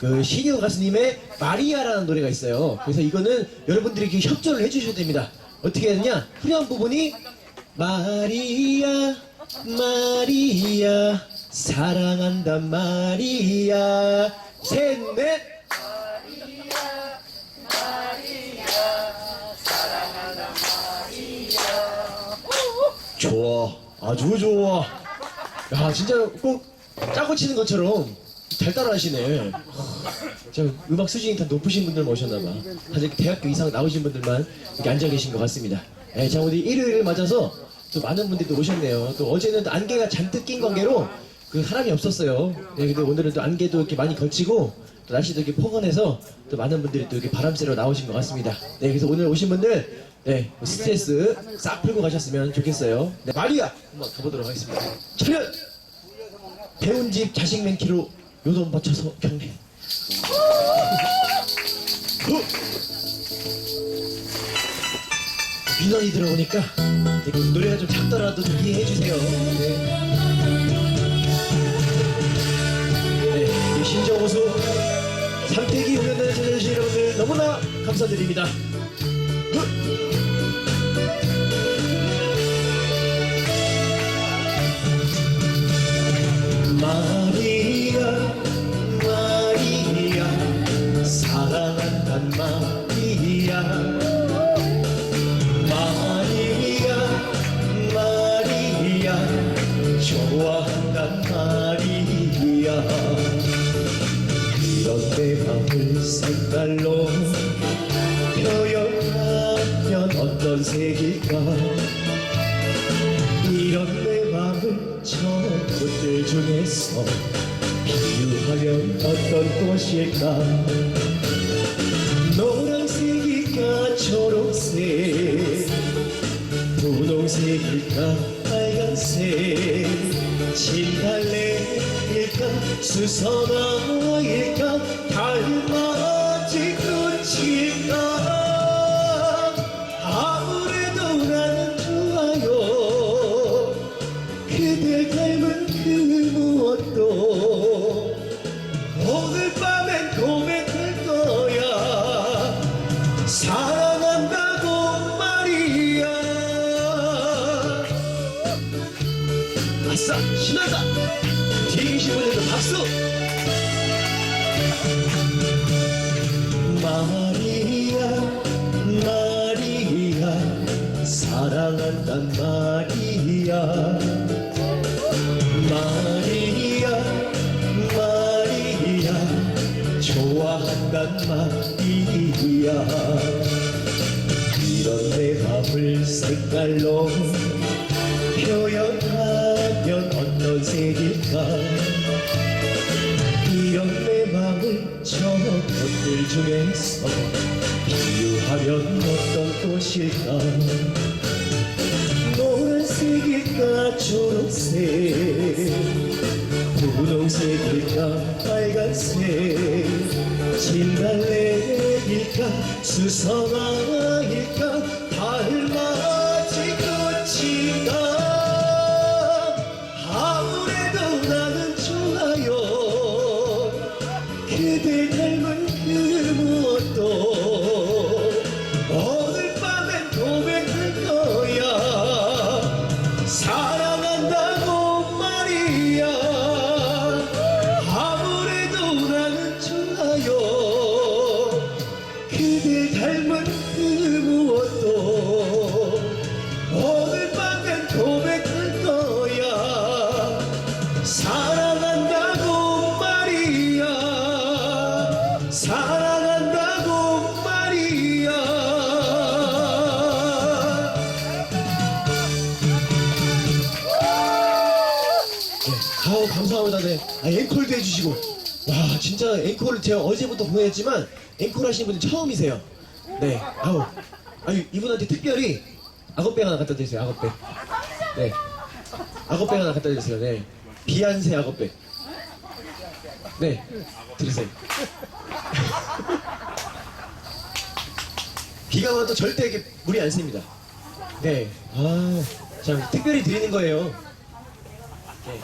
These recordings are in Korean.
그 시니어 가수님의 마리아라는 노래가 있어요. 그래서 이거는 여러분들이 이렇게 협조를 해주셔야 됩니다. 어떻게 하느냐? 후렴 부분이 마리아, 마리아, 사랑한다 마리아, 셋, 넷. 좋아, 아주 좋아. 야, 진짜 꼭 짜고 치는 것처럼 잘 따라하시네. 저 음악 수준이 다 높으신 분들 모셨나봐. 다들 대학교 이상 나오신 분들만 이렇게 앉아 계신 것 같습니다. 예, 자, 오늘 일요일을 맞아서 또 많은 분들이 또 오셨네요. 또 어제는 또 안개가 잔뜩 낀 관계로 그 사람이 없었어요. 네, 근데 오늘은 또 안개도 이렇게 많이 걸치고 또 날씨도 이렇게 포근해서 또 많은 분들이 또 이렇게 바람 쐬러 나오신 것 같습니다. 네, 그래서 오늘 오신 분들 네, 스트레스 싹 풀고 가셨으면 좋겠어요. 네, 마리아 한번 가보도록 하겠습니다. 차렷! 배운 집 자식 맨키로 요돈 바쳐서 경례. 후! 민원이 들어오니까 노래가 좀 작더라도 좀 이해해 주세요. 네. 네, 이 신정호수 삼태기 공연단에 찾아주신 여러분들 너무나 감사드립니다. 후! 마 마리아 닮은 그 무엇도 오늘 밤엔 고백할 거야. 사랑한다고 말이야. 아싸 신난다. 뒤이신 분들도 박수 마리아 이런 내 맘을 색깔로 표현하면 어떤 색일까? 이런 내 맘을 저 꽃들 중에서 비유하면 어떤 꽃일까? 노란색일까 초록색? 분홍색일까 빨간색? 진달래일까 수성화일까 앵콜도 해주시고 와 진짜 앵콜을 제가 어제부터 보냈지만 앵콜 하시는 분들 처음이세요. 네, 아우 아유 이분한테 특별히 악어백 하나 갖다 드세요. 악어백. 네, 악어백 하나 갖다 주세요. 네, 비안새 악어백. 네, 드리세요. 비가 와도 절대 이렇게 물이 안 셉니다. 네, 아, 참 특별히 드리는 거예요. 네.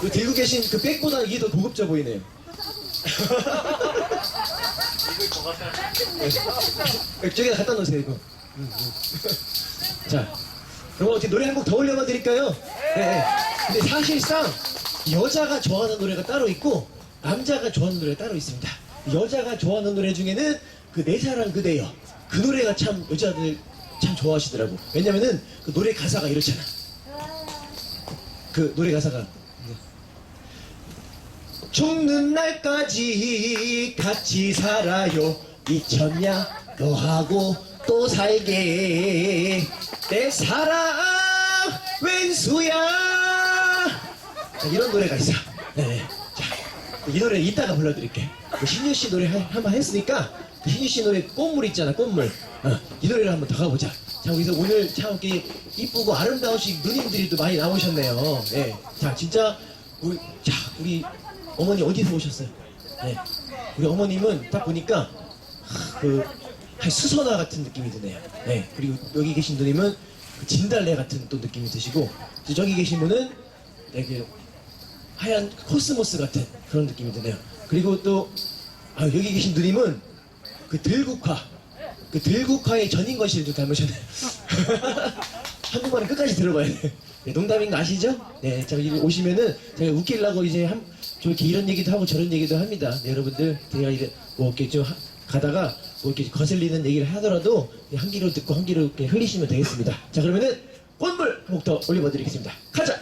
그 들고 계신 그 백보다 이게 더 고급져 보이네요. 네, 저기다 갖다 놓으세요 이거. 음, 음. 자, 그럼 어떻게 노래 한 곡 더 올려봐 드릴까요? 네. 네. 근데 사실상 여자가 좋아하는 노래가 따로 있고 남자가 좋아하는 노래가 따로 있습니다. 여자가 좋아하는 노래 중에는 그 내 사랑 그대여 그 노래가 참 여자들 참 좋아하시더라고. 왜냐면은 그 노래 가사가 이렇잖아. 그 노래 가사가 죽는 날까지 같이 살아요. 미쳤냐? 너하고 또 살게. 내 사랑 왼수야. 자, 이런 노래가 있어. 네. 자, 이 노래 이따가 불러드릴게. 그 신유 씨 노래 한- 한번 했으니까 그 신유 씨 노래 꽃물 있잖아 꽃물. 어, 이 노래를 한번 더 가보자. 자 그래서 오늘 참 이렇게 이쁘고 아름다우신 누님들이 또 많이 나오셨네요. 네. 자 진짜 우리 자 우리 어머니 어디서 오셨어요? 네. 우리 어머님은 딱 보니까 하, 그한 수선화 같은 느낌이 드네요. 네. 그리고 여기 계신 누님은 그 진달래 같은 또 느낌이 드시고 또 저기 계신 분은 되게 하얀 코스모스 같은 그런 느낌이 드네요. 그리고 또 아, 여기 계신 누님은 그 들국화 그 들국화의 전인 것을 좀 닮으셨네요. 한국말은 끝까지 들어봐야 돼. 네, 농담인 거 아시죠? 네, 자, 여기 오시면은 제가 웃기려고 이제 한, 좀 이렇게 이런 얘기도 하고 저런 얘기도 합니다. 네, 여러분들, 제가 이제 뭐 이렇게 좀 하- 가다가 뭐 이렇게 거슬리는 얘기를 하더라도 한 귀로 듣고 한 귀로 이렇게 흘리시면 되겠습니다. 자, 그러면은 꽃물 한 곡 더 올려봐 드리겠습니다. 가자!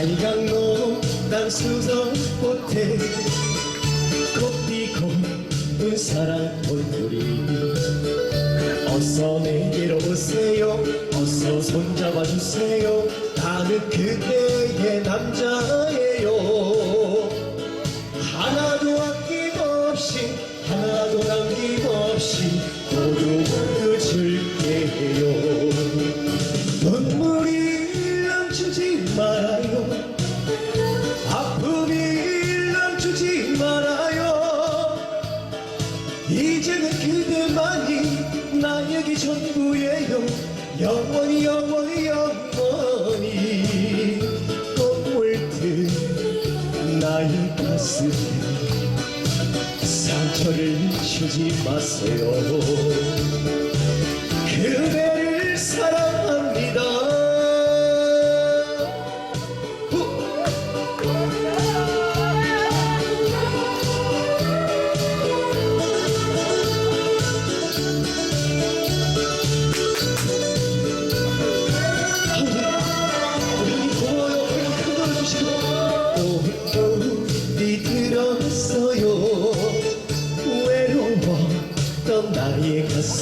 빨강 노랑 수성꽃에 꽃피고 은 사랑 얼굴이 어서 내게로 오세요. 어서 손잡아 주세요. 나는 그대의 남자예요 상처를 주지 마세요. 그대를 사랑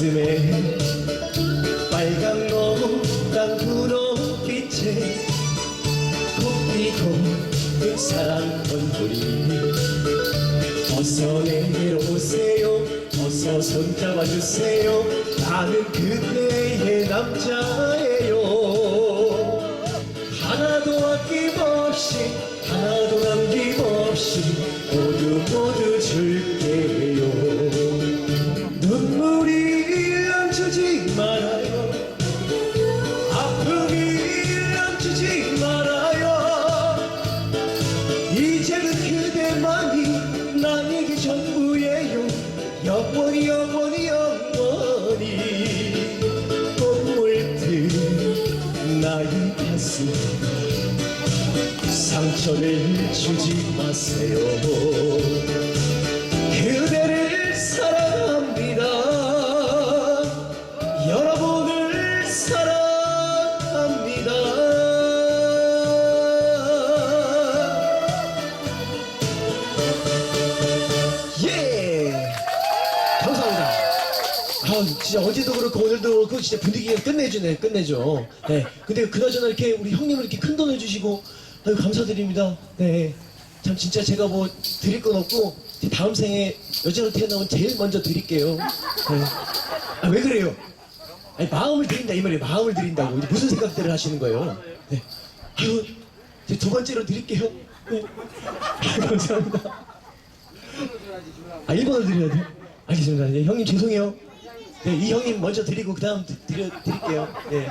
가슴에 빨강 노랑 분홍빛에 꽃피고 그 사랑 건돌이 어서 내게로 오세요. 어서 손잡아 주세요. 나는 그대의 남자예요. 하나도 아낌없이 하나도 남김없이 모두 모두 줄 상처를 주지 마세요 그대를 사랑합니다 여러분을 사랑합니다 예 감사합니다 아 진짜 어제도 그렇고 오늘도 그렇고 진짜 분위기가 끝내주네, 끝내줘. 네. 근데 그나저나 이렇게 우리 형님을 이렇게 큰 돈을 주시고, 아유, 감사드립니다. 네. 참 진짜 제가 뭐 드릴 건 없고, 제 다음 생에 여자로 태어나면 제일 먼저 드릴게요. 네. 아, 왜 그래요? 아니, 마음을 드린다, 이 말이에요. 마음을 드린다고. 이제 무슨 생각들을 하시는 거예요? 네. 아유, 두 번째로 드릴게요. 네. 감사합니다. 아, 1번을 드려야 돼? 알겠습니다. 네, 형님 죄송해요. 네, 이 형님 먼저 드리고 그 다음 드려, 드릴게요. 네.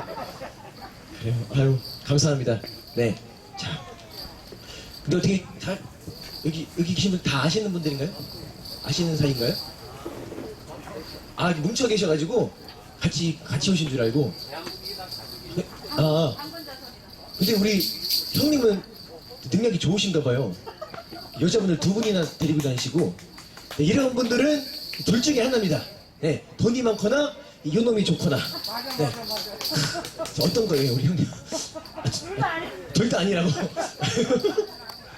그래요. 아유, 감사합니다. 네. 자. 근데 어떻게 다, 여기, 여기 계신 분 다 아시는 분들인가요? 아시는 사이인가요? 아, 뭉쳐 계셔가지고 같이, 같이 오신 줄 알고. 네? 아. 근데 우리 형님은 능력이 좋으신가 봐요. 여자분을 두 분이나 데리고 다니시고 네, 이런 분들은 둘 중에 하나입니다. 네, 돈이 많거나 요놈이 좋거나. 네. 저 어떤 거예요, 우리 형님? 둘다 아니라고.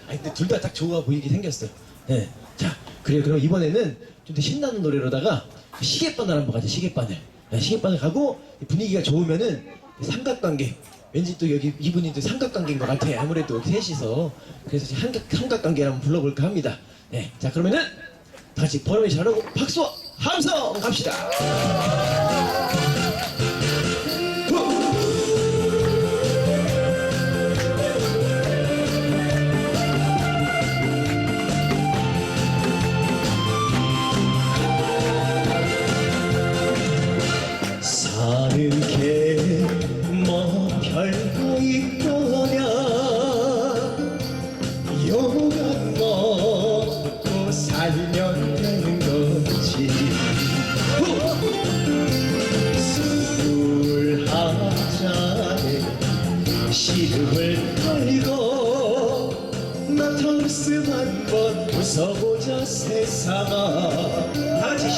아니, 근데 둘 다 딱 좋아 보이게 생겼어요. 네. 자, 그래요. 그럼 이번에는 좀 더 신나는 노래로다가 시계바늘 한번 가자, 시계바늘. 네, 시계바늘 가고 분위기가 좋으면은 삼각관계. 왠지 또 여기 이분이 또 삼각관계인 것 같아. 아무래도 셋이서. 그래서 삼각, 삼각관계를 한번 불러볼까 합니다. 네. 자, 그러면은 다 같이 버럼이 잘하고 박수와 함성 갑시다.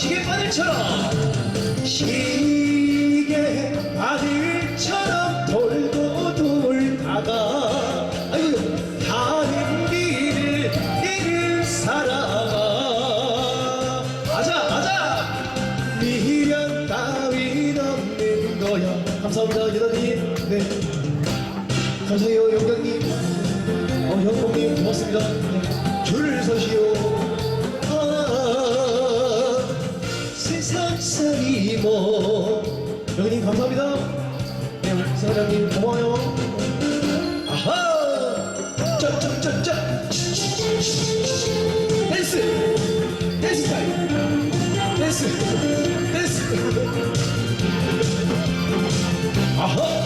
시계바늘처럼 시계 바늘처럼 돌고 돌다가 아이고 가는 길을 잃은 사람아. 아자 아자! 미련 따윈 없는 거야. 감사합니다 여러님 네. 감사해요 영광님. 어 영광님 고맙습니다 사장님 고마워요. 아하! 쩌쩌쩌쩌 댄스! 댄스 스타일 댄스! 댄스! 아하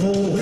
Oh.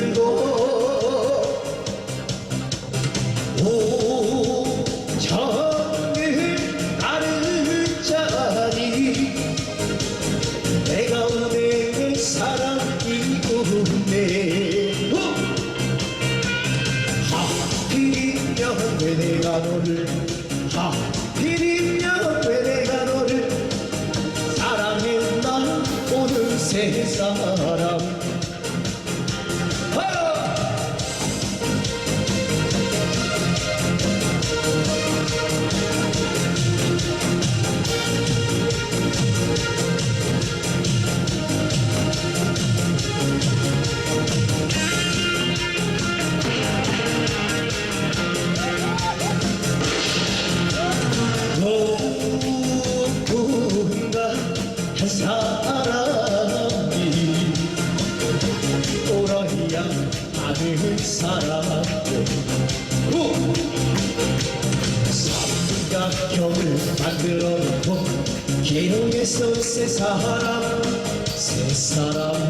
새 사람 새 사람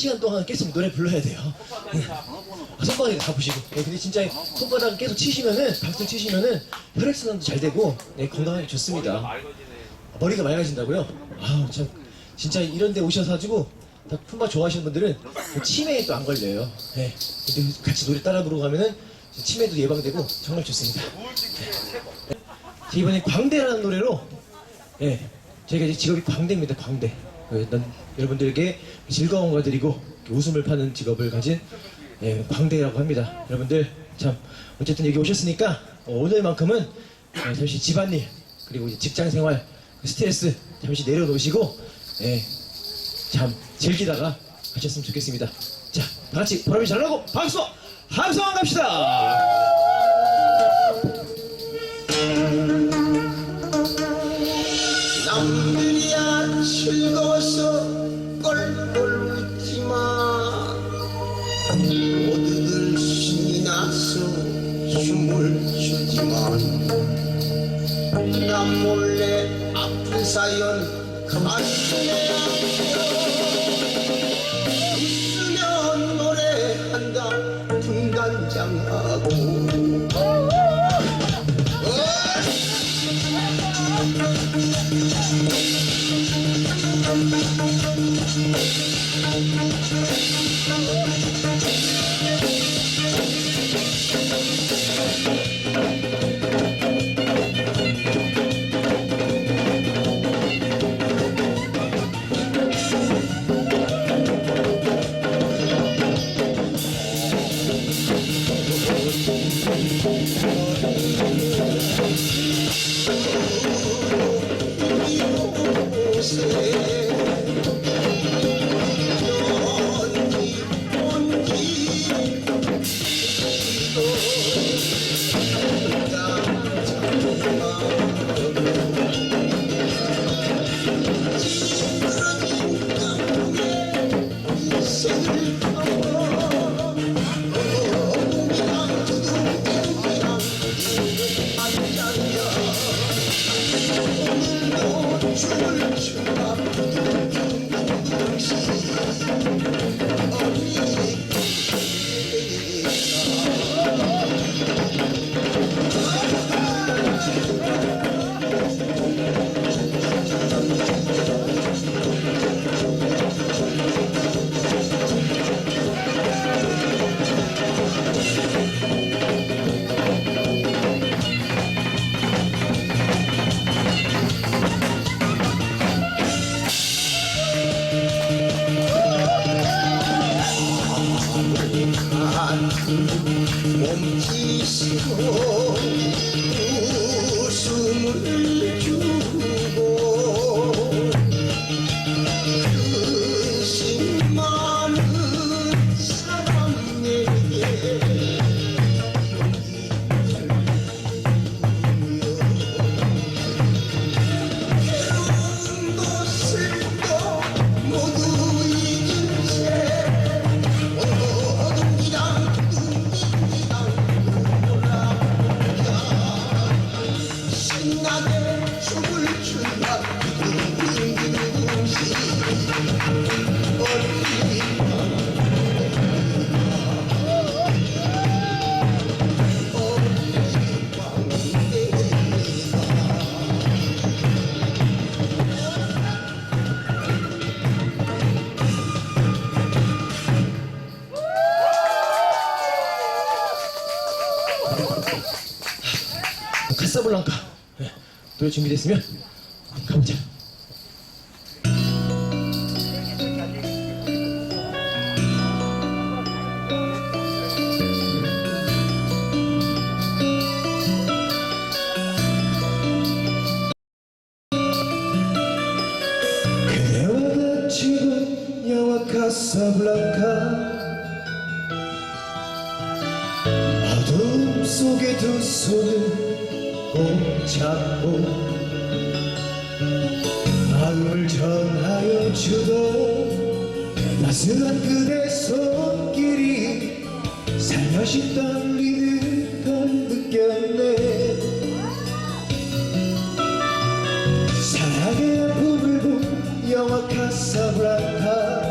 시간 동안 계속 노래 불러야 돼요. 네. 아, 손바닥에 가보시고. 네, 근데 진짜 손바닥 계속 치시면은 박수 치시면은 혈액순환도 잘 되고 네, 건강하게 좋습니다. 머리가 맑아진다고요? 아우 참 진짜 이런 데 오셔가지고 다 품바 좋아하시는 분들은 그 치매에 또 안 걸려요. 네. 근데 같이 노래 따라 부르고 가면은 치매도 예방되고 정말 좋습니다. 네. 자, 이번에 광대라는 노래로 예, 저희가 이제 직업이 광대입니다. 광대. 예, 난 여러분들에게 즐거움을 드리고 웃음을 파는 직업을 가진 예, 광대라고 합니다. 여러분들 참 어쨌든 여기 오셨으니까 어, 오늘만큼은 어, 잠시 집안일 그리고 직장생활 스트레스 잠시 내려놓으시고 예, 참 즐기다가 가셨으면 좋겠습니다. 자, 다 같이 보람이 잘 나고 박수 함성 갑시다. 카사블랑카. 네. 노래 준비됐으면 가보자. 사랑의 아픔을 본 영화 카사브라카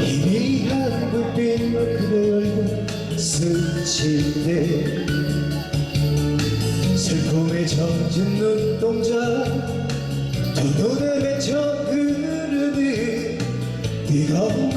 희미한 불빛 그대 얼굴 스치네. 슬픔에 젖은 눈동자 두 눈에 맺혀 흐르는 뜨거운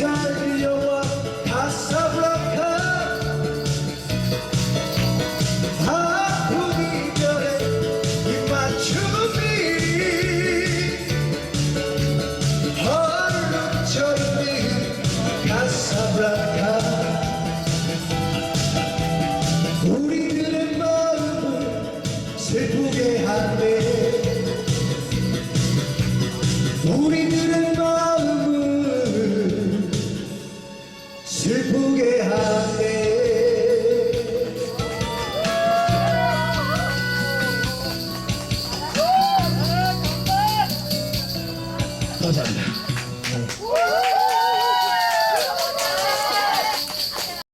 time.